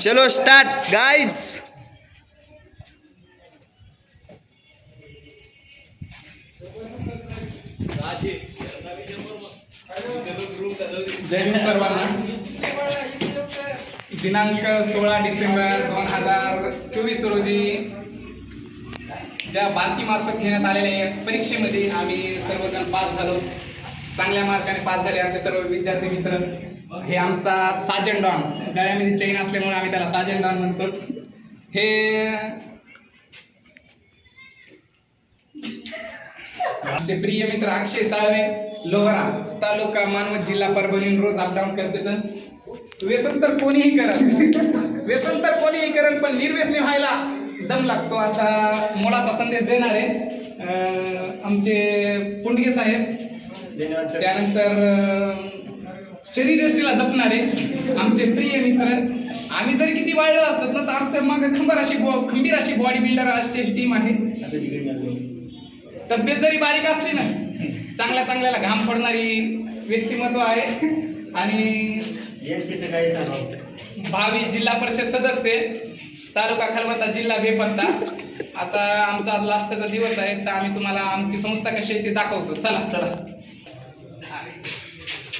चलो start guys जय हिंद सर्वांना. दिनांक सोळा डिसेंबर दोन हजार चोवीस रोजी ज्या बार्टीमार्फत घेण्यात आलेल्या परीक्षेमध्ये आम्ही सर्वजण पास झालो. चांगल्या मार्काने पास झाले आमचे सर्व विद्यार्थी मित्र. हे आमचा साजन डॉन. गळ्यामध्ये चैन असल्यामुळे आम्ही त्याला साजन डॉन म्हणतो. हे आमचे प्रिय मित्र अक्षय साळवे लोहरा तालुका मानवत जिल्हा परभणी रोज अपडाऊन करते तर व्यसन तर कोणीही करल व्यसन तर कोणीही करल पण निर्व्यसनी व्हायला दम लागतो असा मोलाचा संदेश देणारे आमचे पुंडगे साहेब. त्यानंतर शरीरयष्टीला जपणारे आमचे प्रिय मित्र. आम्ही जरी किती वाढलो असतात ना तर आमच्या मागे खंबीर अशी बॉ- खंबीर अशी बॉडी बिल्डर अशी टीम आहे. तब्येत जरी बारीक असली ना चांगल्या चांगल्याला घाम फोडणारी व्यक्तिमत्व आहे. आणि भावी जिल्हा परिषद सदस्य तालुका खलबत्ता जिल्हा बेपत्ता. आता आमचा लास्टचा दिवस आहे तर आम्ही तुम्हाला आमची संस्था कशी आहे ते दाखवतो. चला. चला.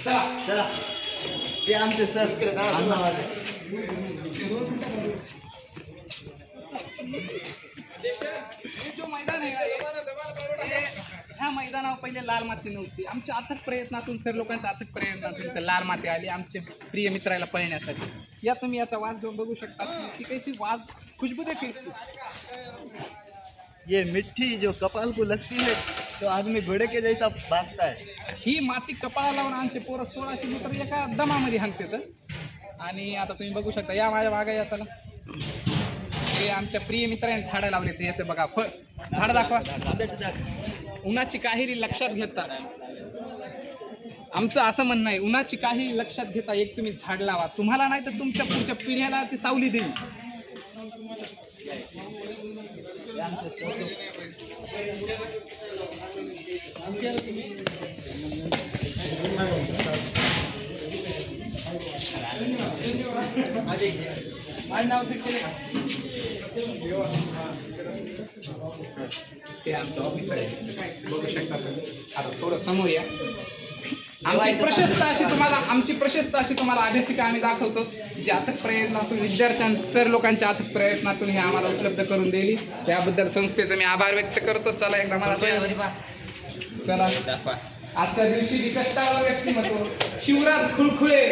चला चला. ते आमचे सर. हे जो. मैदान आहे हे- हे- ह्या मैदानावर पहिले लाल माती नव्हती. आमच्या अथक प्रयत्नातून सर लोकांच्या अथक प्रयत्नातून इथं लाल माती आली आमचे प्रिय मित्राला पळण्यासाठी. या तुम्ही याचा वाज घेऊन बघू शकता. की कैसी वाज खुशबू देखील. ये मिट्टी जो कपाल को लगती है तो आदमी घोड़े के जैसा भागता है। ही माती कपाळा लावून आमचे पोरं सोळाशे मीटर एका दमामध्ये हांगते तर. आणि आता तुम्ही बघू शकता या माझ्या मागे या चला. हे आमच्या प्रिय मित्राने झाडं लावले ते याचं बघा फळ. झाड दाखवा. उन्हाची काहिरी लक्षात घेता. आमचं असं म्हणणं आहे उन्हाची काही लक्षात घेता एक तुम्ही झाड लावा. तुम्हाला नाही तर तुमच्या पुढच्या पिढ्याला ती सावली देईल. ते आमचं ऑफिस आहे. बघू शकता आता थोडं समोर या. आमची प्रशस्त अशी तुम्हाला आमची प्रशस्त अशी तुम्हाला अभ्यासिका आम्ही दाखवतो जी अथक प्रयत्नातून विद्यार्थ्यां सर लोकांच्या अथक प्रयत्नातून हे आम्हाला उपलब्ध करून दिली त्याबद्दल संस्थेचं मी आभार व्यक्त करतो. चला एकदा मला चला. आजच्या दिवशी विकष्टावर व्यक्तिमत्व. शिवराज खुळखुळे.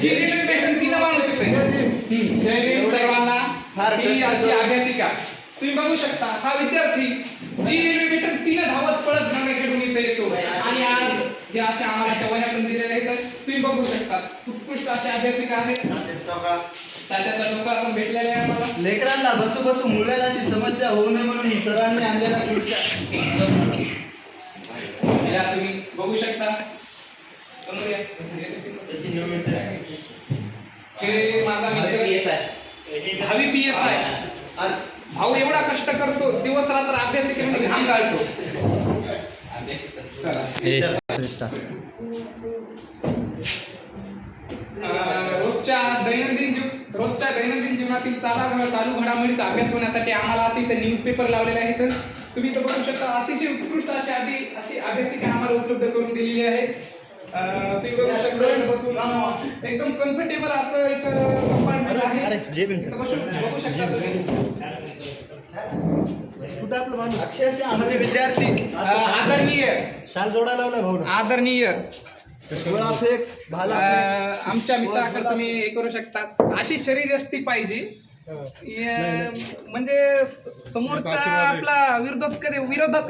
जी रेल्वे भेटून तिला माणूस. जय भीम. सर्वांना. ही अशी. अभ्यासिका तुम्ही बघू शकता हा विद्यार्थी जी रेल्वे भेटून तिला धावत पळत गंगा खेळून इथे येतो. हे अशा आम्हाला अशा वह्या पण दिलेल्या आहेत तुम्ही बघू शकता. उत्कृष्ट अशी अभ्यासिका आहे तात्याचा डोका पण भेटलेला आहे आम्हाला. लेकरांना बसू बसू मुळव्याधाची समस्या होऊ नये म्हणून ही सरांनी आणलेला खुर्च्या. या तुम्ही बघू शकता. हे माझा मित्र. भावी पी एस आय भाऊ एवढा कष्ट करतो दिवस रात्र अभ्यासिकेमध्ये घाम गाळतो. चला. रोजच्या दैनंदिन जीव रोजच्या दैनंदिन जीवनातील चाला चालू घडामोडीचा अभ्यास होण्यासाठी आम्हाला असे इथे न्यूजपेपर लावलेले आहेत. तुम्ही इथं बघू शकता अतिशय उत्कृष्ट अशी अभि अशी अभ्यासिका आम्हाला उपलब्ध करून दिलेली आहे तुम्ही बघू शकता इथं बसून एकदम कम्फर्टेबल असं इथं कंपार्टमेंट आहे. बघू शकता तुम्ही. अक्षरशः विद्यार्थी. अं, आदरणीय. शाल जोडा लावला भाऊ आदरणीय. फेक भाला अं, आमच्या मित्राकडे तुम्ही हे करू शकता. अशी शरीरयष्टी पाहिजे. अं, म्हणजे स- समोरचा आपला विरोधात कधी विरोधात